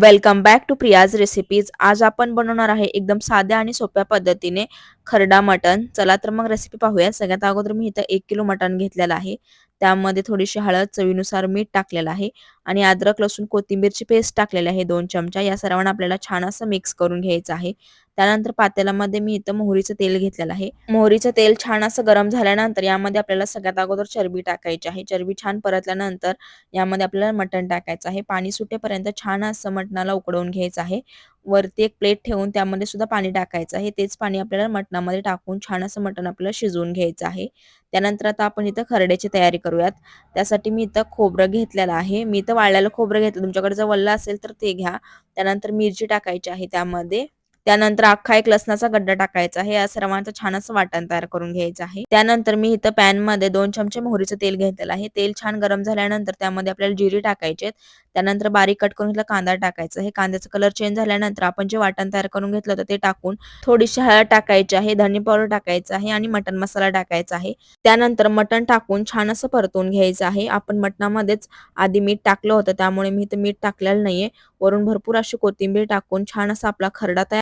Welcome back to Priya's recipes आज आपण बनवणार आहे एकदम साध्या आणि सोप्या पद्धतीने खरडा मटन चला तर मग रेसिपी पाहूया. सगळ्यात अगोदर मी इथं एक किलो मटन घेतलेलं आहे. त्यामध्ये थोडीशी हळद चवीनुसार मीठ टाकलेलं आहे आणि अद्रक लसूण कोथिंबीरची पेस्ट टाकलेली आहे दोन चमचा. या सर्वांना आपल्याला छान असं मिक्स करून घ्यायचं आहे. त्यानंतर पातेल्यामध्ये मी इथं मोहरीचं तेल घेतलेलं आहे. मोहरीचं तेल छान असं गरम झाल्यानंतर यामध्ये आपल्याला सगळ्यात अगोदर चरबी टाकायची आहे. चरबी छान परतल्यानंतर यामध्ये आपल्याला मटण टाकायचं आहे. पाणी सुटेपर्यंत छान असं मटणाला उकडवून घ्यायचं आहे. वरती एक प्लेट ठेवून त्यामध्ये सुद्धा पाणी टाकायचं आहे. तेच पाणी आपल्याला मटणामध्ये टाकून छान असं मटण आपल्याला शिजवून घ्यायचं आहे. त्यानंतर आता आपण इथं खरड्याची तयारी करूयात. त्यासाठी मी इथं खोबरं घेतलेलं आहे. मी इथं वाळलेलं खोबरं घेतलं. तुमच्याकडे जर वल्ला असेल तर ते घ्या. त्यानंतर मिरची टाकायची आहे त्यामध्ये. त्यानंतर अख्खा एक लसणाचा गड्डा टाकायचा आहे. या सर्वांचं छान असं वाटण तयार करून घ्यायचं आहे. त्यानंतर मी इथं पॅनमध्ये दोन चमचे मोहरीचं तेल घेतलेलं आहे. तेल छान गरम झाल्यानंतर त्यामध्ये आपल्याला जिरी टाकायचे त्यानंतर बारीक कट करून घेतला कांदा टाकायचा आहे. कांद्याचा कलर चेंज झाल्यानंतर आपण जे वाटण तयार करून घेतलं होतं ते टाकून थोडीशी हळद टाकायची आहे. धनी पावडर टाकायचं आहे आणि मटन मसाला टाकायचा आहे. त्यानंतर मटण टाकून छान असं परतून घ्यायचं आहे. आपण मटणामध्येच आधी मीठ टाकलं होतं. त्यामुळे मी इथं मीठ टाकलेलं नाहीये. वरून भरपूर अशी कोथिंबीर टाकून छान असा आपला खरडा तयार